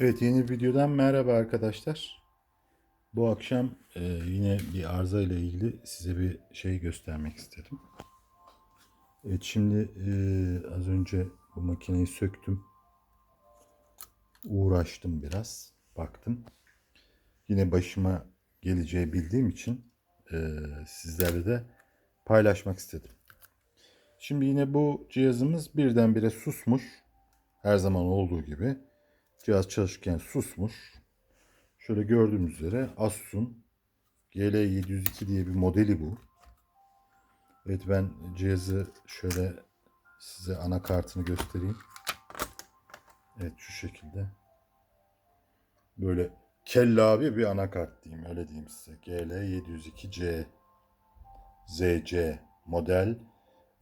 Evet yeni videodan merhaba arkadaşlar. Bu akşam e, yine bir arıza ile ilgili size bir şey göstermek istedim. Evet şimdi e, az önce bu makineyi söktüm. Uğraştım biraz. Baktım. Yine başıma geleceği bildiğim için e, sizlerle de paylaşmak istedim. Şimdi yine bu cihazımız birdenbire susmuş. Her zaman olduğu gibi. Cihaz çalışırken susmuş. Şöyle gördüğünüz üzere Asus'un GL702 diye bir modeli bu. Evet ben cihazı şöyle size anakartını göstereyim. Evet şu şekilde. Böyle kellavi bir anakart diyeyim öyle diyeyim size. GL702C ZC model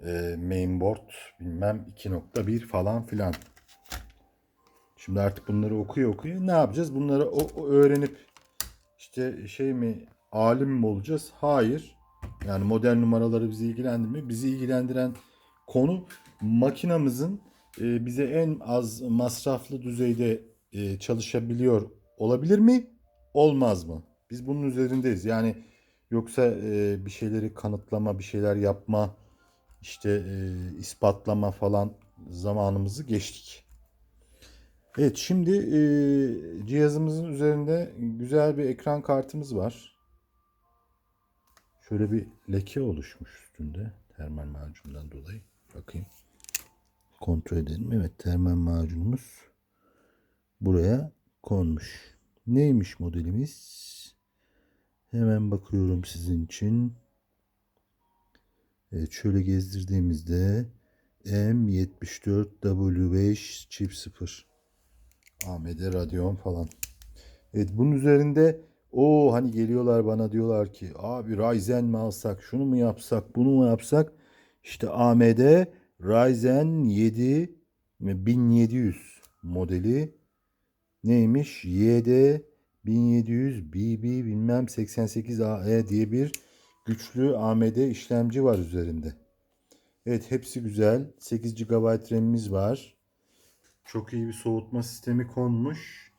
e, mainboard bilmem 2.1 falan filan. Şimdi artık bunları okuyor okuyor. Ne yapacağız? Bunları o, öğrenip işte şey mi alim mi olacağız? Hayır. Yani model numaraları bizi ilgilendirmiyor. Bizi ilgilendiren konu makinamızın e, bize en az masraflı düzeyde e, çalışabiliyor olabilir mi? Olmaz mı? Biz bunun üzerindeyiz. Yani yoksa e, bir şeyleri kanıtlama, bir şeyler yapma, işte ispatlama falan zamanımızı geçtik. Evet şimdi e, cihazımızın üzerinde güzel bir ekran kartımız var. Şöyle bir leke oluşmuş üstünde termal macundan dolayı. Bakayım. Kontrol edelim. Evet termal macunumuz buraya konmuş. Neymiş modelimiz? Hemen bakıyorum sizin için. Evet şöyle gezdirdiğimizde M74W5 çift 0 AMD Radeon falan. Evet bunun üzerinde o hani geliyorlar bana diyorlar ki abi Ryzen mi alsak şunu mu yapsak bunu mu yapsak işte AMD Ryzen 7 1700 modeli neymiş YD 1700 BB bilmem 88AE diye bir güçlü AMD işlemci var üzerinde. Evet hepsi güzel. 8 GB RAM'imiz var. Çok iyi bir soğutma sistemi konmuş.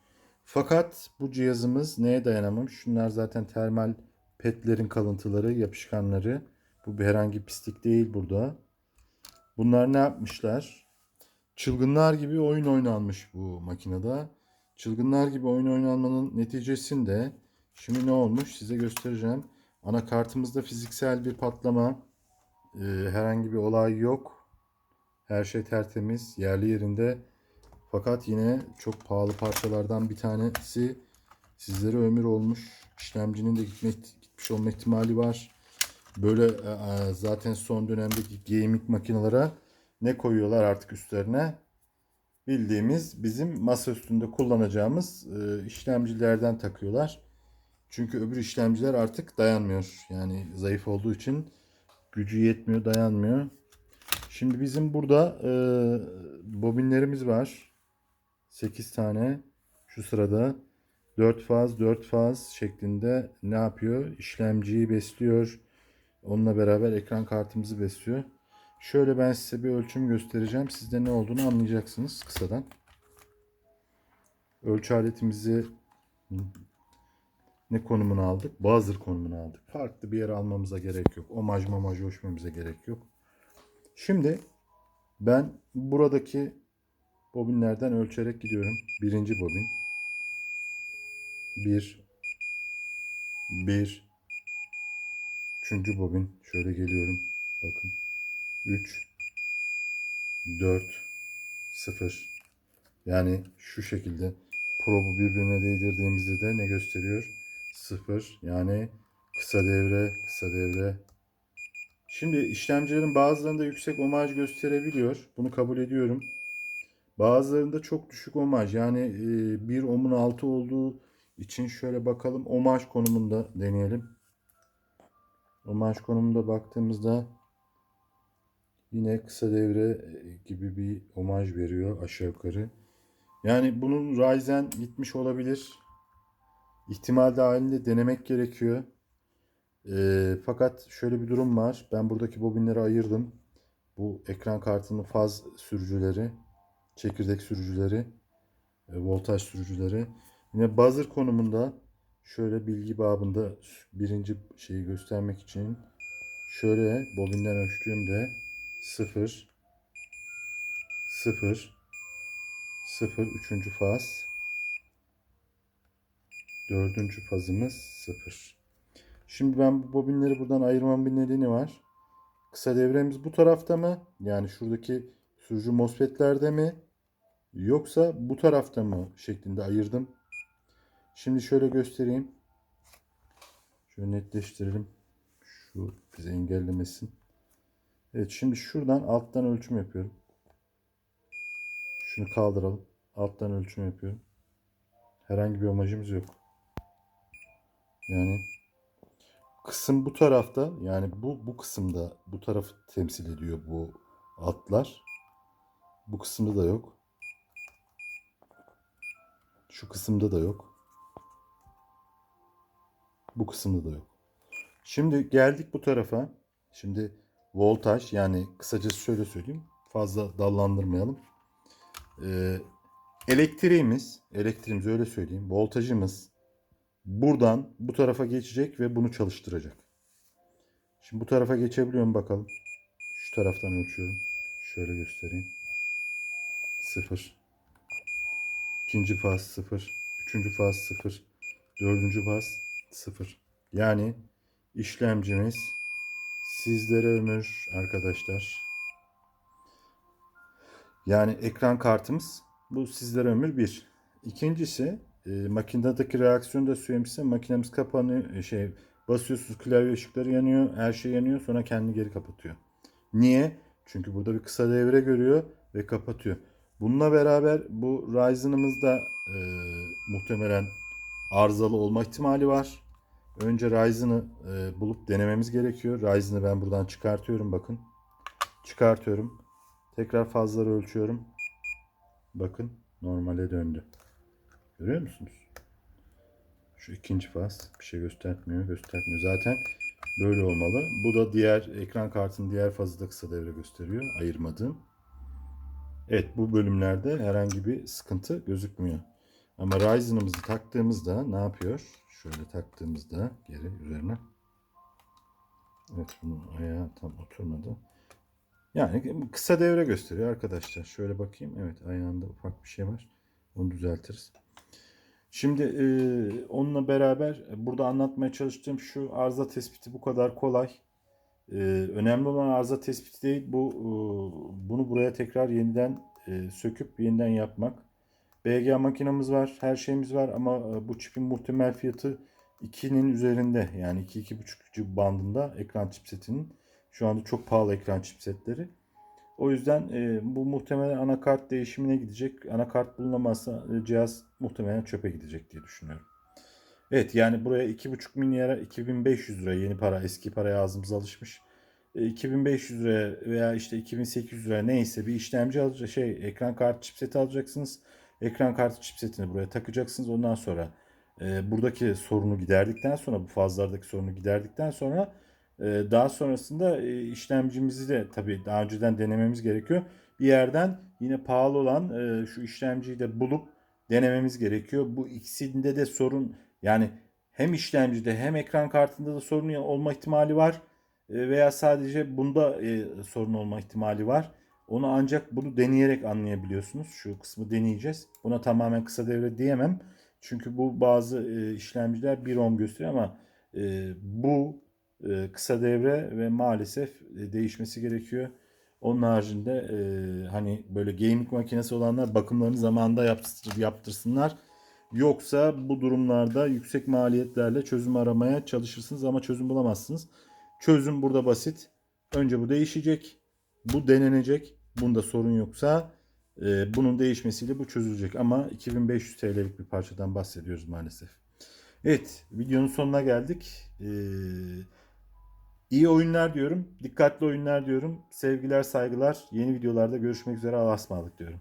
Fakat bu cihazımız neye dayanamamış? Şunlar zaten termal petlerin kalıntıları, yapışkanları. Bu bir herhangi pislik değil burada. Bunlar ne yapmışlar? Çılgınlar gibi oyun oynanmış bu makinede. Çılgınlar gibi oyun oynanmanın neticesinde şimdi ne olmuş size göstereceğim. Anakartımızda fiziksel bir patlama, e, herhangi bir olay yok. Her şey tertemiz, yerli yerinde. Fakat yine çok pahalı parçalardan bir tanesi sizlere ömür olmuş. İşlemcinin de gitme, gitmiş olma ihtimali var. Böyle e, e, zaten son dönemdeki gaming makinelere ne koyuyorlar artık üstlerine? Bildiğimiz bizim masa üstünde kullanacağımız e, işlemcilerden takıyorlar. Çünkü öbür işlemciler artık dayanmıyor. Yani zayıf olduğu için gücü yetmiyor, dayanmıyor. Şimdi bizim burada e, bobinlerimiz var. 8 tane şu sırada 4 faz 4 faz şeklinde ne yapıyor? İşlemciyi besliyor. Onunla beraber ekran kartımızı besliyor. Şöyle ben size bir ölçüm göstereceğim. Siz de ne olduğunu anlayacaksınız kısadan. Ölçü aletimizi ne konumunu aldık? Buzzer konumunu aldık. Farklı bir yere almamıza gerek yok. Omaj mamaj ölçmemize gerek yok. Şimdi ben buradaki bobinlerden ölçerek gidiyorum. Birinci bobin. Bir. Bir. Üçüncü bobin. Şöyle geliyorum. Bakın. Üç. Dört. Sıfır. Yani şu şekilde probu birbirine değdirdiğimizde de ne gösteriyor? Sıfır. Yani kısa devre, kısa devre. Şimdi işlemcilerin bazılarında yüksek omaj gösterebiliyor. Bunu kabul ediyorum. Bazılarında çok düşük omaj. Yani e, bir omun altı olduğu için şöyle bakalım. Omaj konumunda deneyelim. Omaj konumunda baktığımızda yine kısa devre gibi bir omaj veriyor aşağı yukarı. Yani bunun Ryzen gitmiş olabilir. İhtimal dahilinde denemek gerekiyor. E, fakat şöyle bir durum var. Ben buradaki bobinleri ayırdım. Bu ekran kartının faz sürücüleri, çekirdek sürücüleri. e, voltaj sürücüleri. Yine buzzer konumunda şöyle bilgi babında birinci şeyi göstermek için şöyle bobinden ölçtüğümde 0 0 0 üçüncü faz dördüncü fazımız 0 şimdi ben bu bobinleri buradan ayırmamın bir nedeni var kısa devremiz bu tarafta mı yani şuradaki sürücü MOSFET'lerde mi yoksa bu tarafta mı şeklinde ayırdım şimdi şöyle göstereyim şöyle netleştirelim şu bizi engellemesin Evet şimdi şuradan alttan ölçüm yapıyorum şunu kaldıralım. Alttan ölçüm yapıyorum. Herhangi bir amacımız yok. Yani kısım bu tarafta yani bu bu kısımda bu tarafı temsil ediyor bu altlar. Bu kısımda da yok. Şu kısımda da yok. Bu kısımda da yok. Şimdi geldik bu tarafa. Şimdi voltaj yani kısacası şöyle söyleyeyim. Fazla dallandırmayalım. Ee, elektriğimiz, elektriğimiz öyle söyleyeyim, voltajımız buradan bu tarafa geçecek ve bunu çalıştıracak. Şimdi bu tarafa geçebiliyor mu bakalım. Şu taraftan ölçüyorum. Şöyle göstereyim. Sıfır. İkinci faz sıfır. Üçüncü faz sıfır. Dördüncü faz sıfır. Yani işlemcimiz sizlere ömür arkadaşlar. Yani ekran kartımız bu sizlere ömür bir. İkincisi e, makinedeki reaksiyon da söylemişse makinemiz kapanıyor. e, Şey basıyorsunuz klavye ışıkları yanıyor. Her şey yanıyor sonra kendini geri kapatıyor. Niye? Çünkü burada bir kısa devre görüyor ve kapatıyor. Bununla beraber bu Ryzen'ımız da e, muhtemelen arızalı olma ihtimali var. Önce Ryzen'ı e, bulup denememiz gerekiyor. Ryzen'ı ben buradan çıkartıyorum bakın. Çıkartıyorum. Tekrar fazları ölçüyorum. Bakın normale döndü. Görüyor musunuz? Şu ikinci faz bir şey göstermiyor, göstermiyor. Zaten böyle olmalı. Bu da diğer ekran kartının diğer fazı da kısa devre gösteriyor. Ayırmadığım. Evet bu bölümlerde herhangi bir sıkıntı gözükmüyor. Ama Ryzen'ımızı taktığımızda ne yapıyor? Şöyle taktığımızda geri üzerine. Evet bunun ayağı tam oturmadı. Yani kısa devre gösteriyor arkadaşlar. Şöyle bakayım. Evet ayağında ufak bir şey var. Onu düzeltiriz. Şimdi e, onunla beraber burada anlatmaya çalıştığım şu arıza tespiti bu kadar kolay. E, önemli olan arıza tespiti değil. Bu e, bunu buraya tekrar yeniden e, söküp yeniden yapmak. BGA makinamız var. Her şeyimiz var ama e, bu çipin muhtemel fiyatı 2'nin üzerinde. Yani 2-2,5 bandında ekran chipsetinin. Şu anda çok pahalı ekran chipsetleri. O yüzden e, bu muhtemelen anakart değişimine gidecek. Anakart bulunamazsa e, cihaz muhtemelen çöpe gidecek diye düşünüyorum. Evet yani buraya 2,5 milyara 2500 lira yeni para eski paraya ağzımıza alışmış. E, 2500 lira veya işte 2800 lira neyse bir işlemci alacak şey ekran kartı chipseti alacaksınız. Ekran kartı chipsetini buraya takacaksınız. Ondan sonra e, buradaki sorunu giderdikten sonra bu fazlardaki sorunu giderdikten sonra ee, daha sonrasında e, işlemcimizi de tabii daha önceden denememiz gerekiyor. Bir yerden yine pahalı olan e, şu işlemciyi de bulup denememiz gerekiyor. Bu ikisinde de sorun yani hem işlemcide hem ekran kartında da sorun olma ihtimali var E, veya sadece bunda e, sorun olma ihtimali var. Onu ancak bunu deneyerek anlayabiliyorsunuz. Şu kısmı deneyeceğiz. Buna tamamen kısa devre diyemem. Çünkü bu bazı e, işlemciler 1 ohm gösteriyor ama bu kısa devre ve maalesef değişmesi gerekiyor. Onun haricinde hani böyle gaming makinesi olanlar bakımlarını zamanında yaptır, yaptırsınlar. Yoksa bu durumlarda yüksek maliyetlerle çözüm aramaya çalışırsınız ama çözüm bulamazsınız. Çözüm burada basit. Önce bu değişecek. Bu denenecek. Bunda sorun yoksa e, bunun değişmesiyle bu çözülecek. Ama 2500 TL'lik bir parçadan bahsediyoruz maalesef. Evet videonun sonuna geldik. Eee İyi oyunlar diyorum. Dikkatli oyunlar diyorum. Sevgiler, saygılar. Yeni videolarda görüşmek üzere. Allah'a ısmarladık diyorum.